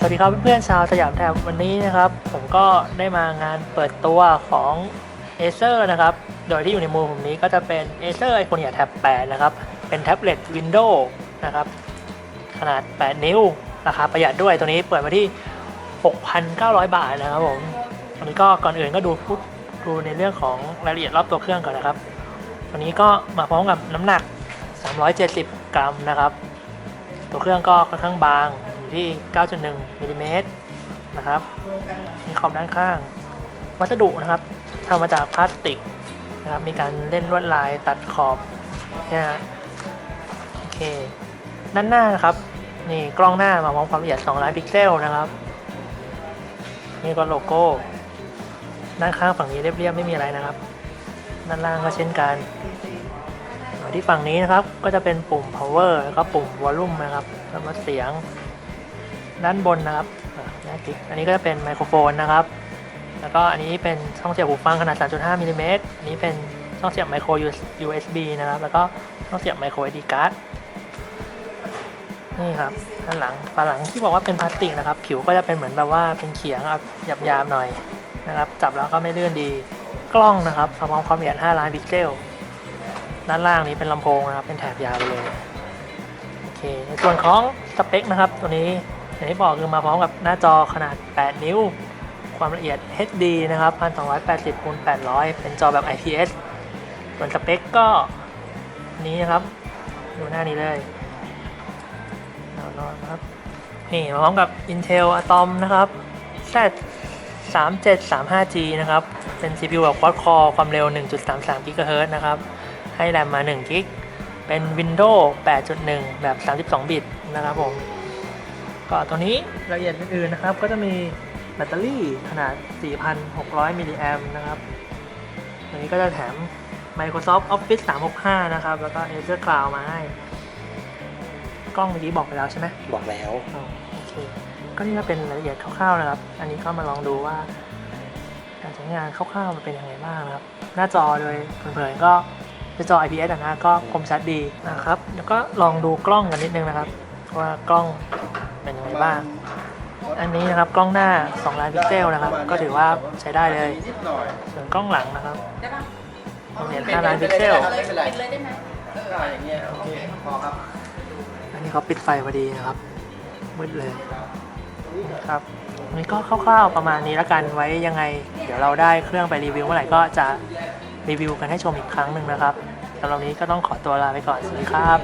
สวัสดีครับเพื่อนๆชาวสยามแทบวันนี้นะครับ ผมก็ได้มางานเปิดตัวของ Acer นะครับ โดยที่อยู่ในมือผมนี้ก็จะเป็น Acer Iconia Tab 8 นะครับ เป็นแท็บเล็ต Windows นะครับ ขนาด 8 นิ้วราคาประหยัดด้วยตัวนี้เปิดมาที่ 6,900 บาทนะครับผมวันนี้ก็ก่อนอื่นก็ดูพูดดูในเรื่องของรายละเอียดรอบตัวเครื่องก่อนนะครับตัวนี้ก็มาพร้อมกับน้ำหนัก 370 กรัมนะครับ ตัวเครื่องก็ค่อนข้างบาง อยู่ที่ 9.1มิลลิเมตรนะครับมีขอบด้านข้าง วัสดุนะครับทำมาจากพลาสติกนะครับ มีการเล่นลวดลายตัดขอบนี่ยฮะโอเค ด้านหน้านะครับ นี่กล้องหน้ามาพร้อมความละเอียด2ล้านพิกเซลนะครับนี่ก็โลโก้ ด้านข้างฝั่งนี้เรียบๆไม่มีอะไรนะครับ ด้านล่างก็เช่นกันที่ฝั่งนี้นะครับก็จะเป็นปุ่ม power แล้วก็ปุ่ม volume นะครับแล้วก็เสียง ด้านบนนะครับน่าคลิกอันนี้ก็จะเป็นไมโครโฟนนะครับ แล้วก็อันนี้เป็นช่องเสียบหูฟังขนาด 3.5มิลลิเมตรอันนี้เป็นช่องเสียบไมโคร USB นะครับ แล้วก็ช่องเสียบไมโคร SD card นี่ครับด้านหลังฝาหลังที่บอกว่าเป็นพลาสติกนะครับ ผิวก็จะเป็นเหมือนแบบว่าเป็นเขียงครับหยาบๆหน่อยนะครับ จับแล้วก็ไม่เลื่อนดี กล้องนะครับพร้อมความละเอียด 5 ล้านพิกเซล ด้านล่างนี้เป็นลำโพงนะครับ เป็นแถบยาวไปเลย โอเค ในส่วนของสเปคนะครับ ตัวนี้ อย่างที่บอกคือมาพร้อมกับหน้าจอขนาด 8 นิ้ว ความละเอียด HD นะครับ 1280คูณ800 เป็นจอแบบ IPS ส่วนสเปคก็นี้นะครับ ดูหน้านี้เลยนอนครับ นี่มาพร้อมกับ Intel Atom นะครับ Z 3735G นะครับ เป็น CPU แบบ Quad Core ความเร็ว 1.33 GHz นะครับ ให้แรมมา1กิกเป็น Windows 8.1 แบบ 32 บิตนะครับผม ก็ตัวนี้รายละเอียดอื่นๆนะครับ ก็จะมีแบตเตอรี่ขนาด 4,600 มิลลิแอมนะครับตัวนี้ก็จะแถม Microsoft Office 365 นะครับ แล้วก็ Azure Cloud มาให้ กล้องเมื่อกี้บอกไปแล้วใช่ไหมบอกแล้วโอเคก็นี่ก็เป็นรายละเอียดคร่าวๆนะครับ อันนี้ก็มาลองดูว่า การใช้งานคร่าวๆมันเป็นยังไงบ้างนะครับ หน้าจอโดยเผยๆก็เป็นจอ IPS นะก็คมชัดดีนะครับ แล้วก็ลองดูกล้องกันนิดนึงนะครับ ว่ากล้อง ไงบ้าง อันนี้นะครับกล้องหน้า 2 ล้านพิกเซลนะครับ ก็ถือว่าใช้ได้เลยนิดหน่อยส่วนกล้องหลังนะครับได้ปะความละเอียด5ล้านพิกเซล ไม่เป็นไรปิดเลยได้ไหมอ่าอย่างเงี้ยโอเคพอครับ อันนี้เขาปิดไฟพอดีนะครับ มืดเลยครับอันนี้ก็คร่าวๆประมาณนี้แล้วกันไว้ยังไง เดี๋ยวเราได้เครื่องไปรีวิวเมื่อไหร่ก็จะรีวิวกันให้ชมอีกครั้งหนึ่งนะครับสำหรับวันนี้ก็ต้องขอตัวลาไปก่อน สวัสดีครับ